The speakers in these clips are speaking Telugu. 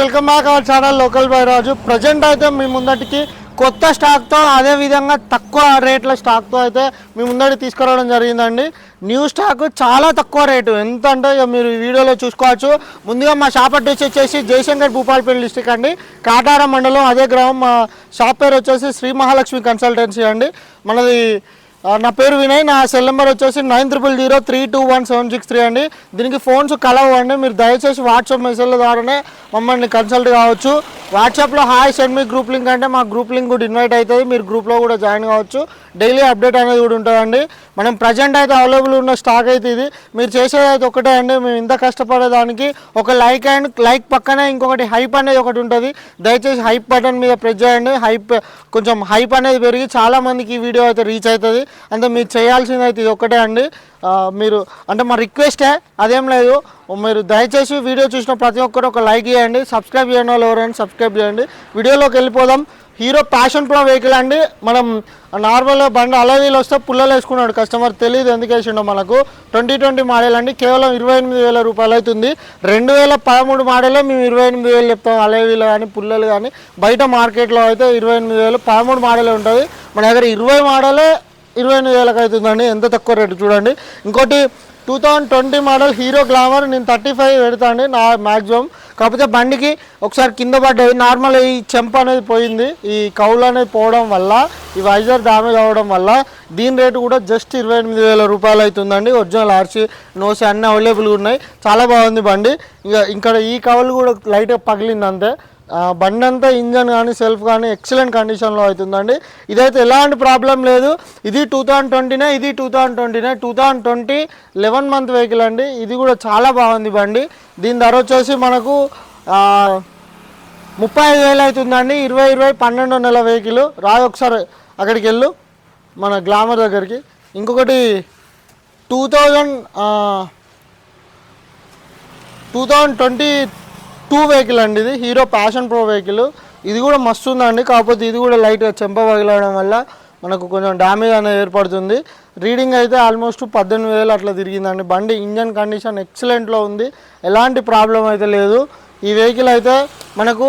Welcome back our channel local by Raju present అయితే మీ ముందటికి కొత్త స్టాక్తో అదే విధంగా తక్కువ రేట్ల స్టాక్తో అయితే మీ ముందటి తీసుకురావడం జరిగిందండి. న్యూ స్టాక్ చాలా తక్కువ రేటు. ఎంత అంటే ఇక మీరు ఈ వీడియోలో చూసుకోవచ్చు. ముందుగా మా షాప్ అడ్రస్ వచ్చేసి జయశంకర్ భూపాలపల్లి డిస్టిక్ అండి. కాటారం మండలం అదే గ్రామం మా షాప్ పేరు వచ్చేసి శ్రీ మహాలక్ష్మి కన్సల్టెన్సీ అండి. మనది నా పేరు వినయ్ నా సెల్ నెంబర్ వచ్చేసి nine triple zero three two one seven six three అండి. దీనికి ఫోన్స్ కలవండి. మీరు దయచేసి వాట్సాప్ మెసేజ్ల ద్వారానే మమ్మల్ని కన్సల్ట్ కావచ్చు. వాట్సాప్లో హాయ్ సెండ్ మీ గ్రూప్ లింక్ అంటే మా గ్రూప్ లింక్ కూడా ఇన్వైట్ అవుతుంది. మీరు గ్రూప్లో కూడా జాయిన్ కావచ్చు. డైలీ అప్డేట్ అనేది కూడా ఉంటుందండి. మనం ప్రజెంట్ అయితే అవైలబుల్ ఉన్న స్టాక్ అయితే ఇది. మీరు చేసేది అయితే ఒకటే అండి. మేము ఇంత కష్టపడేదానికి ఒక లైక్ అండ్ లైక్ పక్కనే ఇంకొకటి హైప్ అనేది ఒకటి ఉంటుంది. దయచేసి హైప్ బటన్ మీద ప్రెస్ చేయండి. హైప్ కొంచెం హైప్ అనేది పెరిగి చాలా మందికి ఈ వీడియో అయితే రీచ్ అవుతుంది. అంటే మీరు చేయాల్సింది అయితే ఇది ఒకటే అండి. మీరు అంటే మా రిక్వెస్టే అదేం లేదు. మీరు దయచేసి వీడియో చూసిన ప్రతి ఒక్కరు ఒక లైక్ చేయండి సబ్స్క్రైబ్ చేయని వాళ్ళు ఎవరైనా సబ్స్క్రైబ్ చేయండి. వీడియోలోకి వెళ్ళిపోదాం. హీరో ప్యాషన్ ప్రో వెహికల్ అండి. మనం నార్మల్ బండి అలవీలు వస్తే పుల్లలు వేసుకున్నాడు. కస్టమర్ తెలియదు ఎందుకు వేసిండో మనకు. ట్వంటీ ట్వంటీ మోడల్ అండి. కేవలం ఇరవై ఎనిమిది వేల రూపాయలు అవుతుంది. రెండు వేల పదమూడు మోడల్లో మేము ఇరవై ఎనిమిది వేలు చెప్తాం. అలవీలు కానీ పుల్లలు కానీ. బయట మార్కెట్లో అయితే ఇరవై ఎనిమిది వేలు పదమూడు మోడలే ఉంటుంది. మన దగ్గర ఇరవై మోడలే ఇరవై ఎనిమిది వేలకు అవుతుందండి. ఎంత తక్కువ రేటు చూడండి. ఇంకోటి two thousand twenty model Hero Glamour నేను థర్టీ ఫైవ్ పెడతా అండి నా మ్యాక్సిమం కాకపోతే బండికి ఒకసారి కింద పడ్డది నార్మల్ ఈ చెంప అనేది పోయింది. ఈ కౌలు అనేది పోవడం వల్ల ఈ వైజర్ డ్యామేజ్ అవ్వడం వల్ల దీని రేటు కూడా జస్ట్ ఇరవై ఎనిమిది వేల రూపాయలు అవుతుందండి. ఒరిజినల్ ఆర్సీ నోసి అన్నీ అవైలబుల్గా ఉన్నాయి. చాలా బాగుంది బండి. ఇంకా ఇక్కడ ఈ కవలు కూడా లైట్గా పగిలింది అంతే బండి అంతా ఇంజన్ కానీ సెల్ఫ్ కానీ ఎక్సలెంట్ కండిషన్లో అవుతుందండి. ఇదైతే ఎలాంటి ప్రాబ్లం లేదు. ఇది టూ థౌజండ్ ట్వంటీనే ఇది two thousand ట్వంటీనే. Two thousand twenty eleven month vehicle అండి. ఇది కూడా చాలా బాగుంది బండి. దీని ధర వచ్చేసి మనకు ముప్పై ఐదు వేలు అవుతుందండి ఇరవై ఇరవై పన్నెండు నెల వెహికల్. రాదు ఒకసారి అక్కడికి వెళ్ళు. మన గ్లామర్ దగ్గరికి. ఇంకొకటి two thousand two thousand twenty two vehicle అండి ఇది. Hero Passion Pro vehicle. ఇది కూడా మస్తు ఉందండి. కాకపోతే ఇది కూడా లైట్గా చెంప పగిలడం వల్ల మనకు కొంచెం డ్యామేజ్ అనేది ఏర్పడుతుంది. రీడింగ్ అయితే ఆల్మోస్ట్ పద్దెనిమిది వేలు అట్లా తిరిగిందండి. బండి ఇంజన్ కండిషన్ ఎక్సలెంట్లో ఉంది. ఎలాంటి ప్రాబ్లం అయితే లేదు. ఈ వెహికల్ అయితే మనకు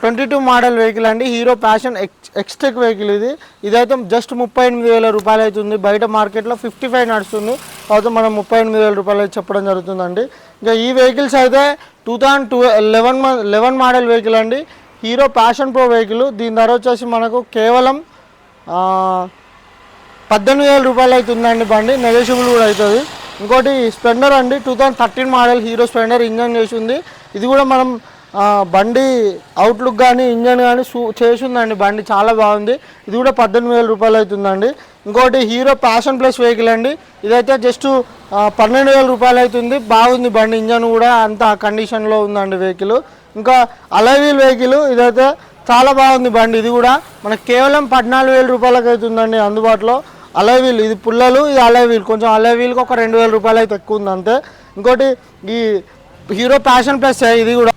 ట్వంటీ టూ మోడల్ వెహికల్ అండి. Hero Passion X XTEC vehicle ఇది. ఇదైతే జస్ట్ ముప్పై ఎనిమిది వేల రూపాయలు అవుతుంది. బయట మార్కెట్లో ఫిఫ్టీ ఫైవ్ నడుస్తుంది. తర్వాత మనం ముప్పై ఎనిమిది వేల రూపాయలు అయితే చెప్పడం జరుగుతుందండి. ఇంకా ఈ వెహికల్స్ అయితే two thousand two eleven eleven model vehicle అండి. Hero Passion Pro vehicle. దీని ధర వచ్చేసి మనకు కేవలం పద్దెనిమిది వేల రూపాయలు అవుతుందండి బండి. నెగోషియబుల్ కూడా అవుతుంది. ఇంకోటి స్ప్లెండర్ అండి. Two thousand thirteen model Hero Splendor engine చేసి ఉంది. ఇది కూడా మనం బండి అవుట్లుక్ కానీ ఇంజన్ కానీ సూ చేసి ఉందండి బండి చాలా బాగుంది. ఇది కూడా పద్దెనిమిది వేల రూపాయలు అవుతుందండి. ఇంకోటి హీరో ప్యాషన్ ప్లస్ వెహికల్ అండి. ఇదైతే జస్ట్ పన్నెండు వేల రూపాయలు అవుతుంది. బాగుంది బండి. ఇంజన్ కూడా అంత కండిషన్లో ఉందండి వెహికల్ ఇంకా అలవీల్ వెహికల్ ఇదైతే చాలా బాగుంది బండి. ఇది కూడా మనకు కేవలం పద్నాలుగు వేల రూపాయలకు అవుతుందండి అందుబాటులో. అలవీల్ ఇది పుల్లలు ఇది అలవీల్ కొంచెం అలవీల్కి ఒక రెండు వేల రూపాయలు అయితే ఎక్కువ ఉంది అంతే ఇంకోటి ఈ హీరో ప్యాషన్ ప్లస్ ఇది కూడా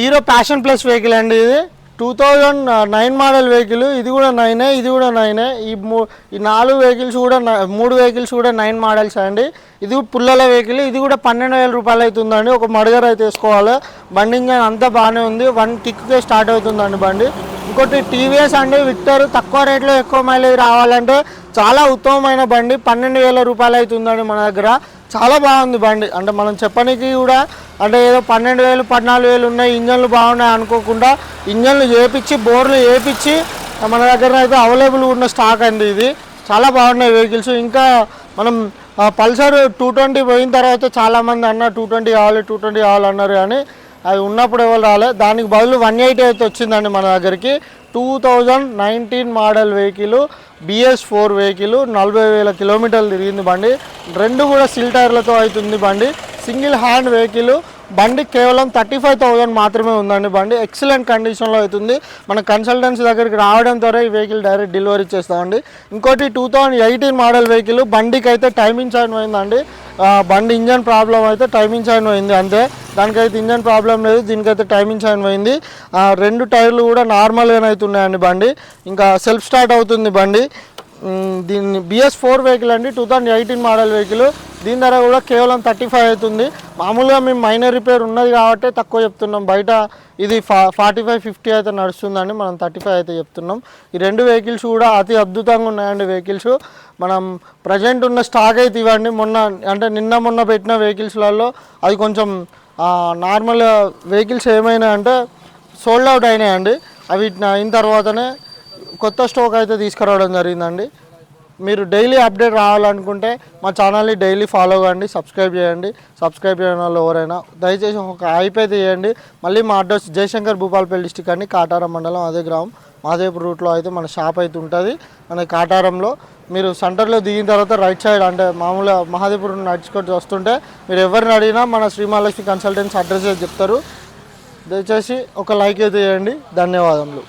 హీరో ప్యాషన్ ప్లస్ వెహికల్ అండి ఇది. Two thousand nine model vehicle. ఇది కూడా నైనే ఇది కూడా నైనే. ఈ మూ ఈ నాలుగు వెహికల్స్ కూడా మూడు వెహికల్స్ కూడా నైన్ మోడల్స్ అండి. ఇది పుల్లల వెహికల్. ఇది కూడా పన్నెండు వేల రూపాయలు అవుతుందండి. ఒక మడగర్ అయితే వేసుకోవాలి. బండి ఇంజన్ అంతా బాగానే ఉంది. వన్ కిక్కే స్టార్ట్ అవుతుందండి బండి. ఇంకోటి టీవీఎస్ అండి. విక్టర్ తక్కువ రేట్లో ఎక్కువ మైలేజ్ రావాలంటే చాలా ఉత్తమమైన బండి. పన్నెండు వేల రూపాయలు అవుతుందండి మన దగ్గర. చాలా బాగుంది బండి. అంటే మనం చెప్పడానికి కూడా అంటే ఏదో పన్నెండు వేలు పద్నాలుగు వేలు ఉన్నాయి ఇంజన్లు బాగున్నాయి అనుకోకుండా ఇంజన్లు వేపించి బోర్లు వేపించి మన దగ్గర అయితే అవైలబుల్ ఉన్న స్టాక్ అండి ఇది. చాలా బాగున్నాయి వెహికల్స్. ఇంకా మనం పల్సర్ టూ ట్వంటీ పోయిన తర్వాత చాలామంది అన్న టూ ట్వంటీ కావాలి టూ ట్వంటీ కావాలన్నారు కానీ అది ఉన్నప్పుడు ఎవరు రాలే. దానికి బదులు వన్ ఎయిటీ అయితే వచ్చిందండి మన దగ్గరికి. Two thousand nineteen model vehicle BS four vehicle నలభై వేల కిలోమీటర్లు తిరిగింది బండి. రెండు కూడా సిల్ టైర్లతో అవుతుంది బండి. సింగిల్ హ్యాండ్ వెహికల్ బండి కేవలం థర్టీ ఫైవ్ థౌజండ్ మాత్రమే ఉందండి. బండి ఎక్సలెంట్ కండిషన్లో అవుతుంది. మన కన్సల్టెన్సీ దగ్గరికి రావడం ద్వారా ఈ వెహికల్ డైరెక్ట్ డెలివరీ చేస్తామండి. ఇంకోటి two thousand eighteen model vehicle బండికి అయితే టైమింగ్ చైన్ పోయిందండి బండి ఇంజన్ ప్రాబ్లం అయితే టైమింగ్ చైన్ పోయింది అంతే. దానికైతే ఇంజన్ ప్రాబ్లం లేదు దీనికైతే టైమింగ్ చైన్ పోయింది. రెండు టైర్లు కూడా నార్మల్గానే అవుతున్నాయండి బండి. ఇంకా సెల్ఫ్ స్టార్ట్ అవుతుంది బండి. దీన్ని బిఎస్ ఫోర్ వెహికల్ అండి two thousand eighteen model vehicle దీని ధర కూడా కేవలం థర్టీ ఫైవ్ అవుతుంది. మామూలుగా మేము మైనర్ రిపేర్ ఉన్నది కాబట్టి తక్కువ చెప్తున్నాం. బయట ఇది ఫా ఫార్టీ ఫైవ్ ఫిఫ్టీ అయితే నడుస్తుందండి మనం థర్టీ ఫైవ్ అయితే చెప్తున్నాం. ఈ రెండు వెహికల్స్ కూడా అతి అద్భుతంగా ఉన్నాయండి వెహికల్స్ మనం ప్రజెంట్ ఉన్న స్టాక్ అయితే ఇవ్వండి. మొన్న అంటే నిన్న మొన్న పెట్టిన వెహికల్స్లలో అది కొంచెం నార్మల్ వెహికల్స్ ఏమైనా అంటే సోల్డ్ అవుట్ అయినాయండి. అవి అయిన తర్వాతనే కొత్త స్టాక్ అయితే తీసుకురావడం జరిగిందండి. మీరు డైలీ అప్డేట్ రావాలనుకుంటే మా ఛానల్ని డైలీ ఫాలో కండి సబ్స్క్రైబ్ చేయండి. సబ్స్క్రైబ్ చేయడం వాళ్ళు ఎవరైనా దయచేసి ఒక హైప్ అయితే చేయండి. మళ్ళీ మా అడ్రస్ జయశంకర్ భూపాలపల్లి డిస్టిక్ అండి కాటారం మండలం అదే గ్రామం. మాదేపూర్ రూట్లో అయితే మన షాప్ అయితే ఉంటుంది. మన కాటారంలో మీరు సెంటర్లో దిగిన తర్వాత రైట్ సైడ్ అంటే మామూలుగా మహాదేపూర్ నడుచుకొని వస్తుంటే మీరు ఎవరిని అడిగినా మన శ్రీమహాలక్ష్మి కన్సల్టెన్సీ అడ్రస్ అయితే చెప్తారు. దయచేసి ఒక లైక్ అయితే చేయండి. ధన్యవాదములు.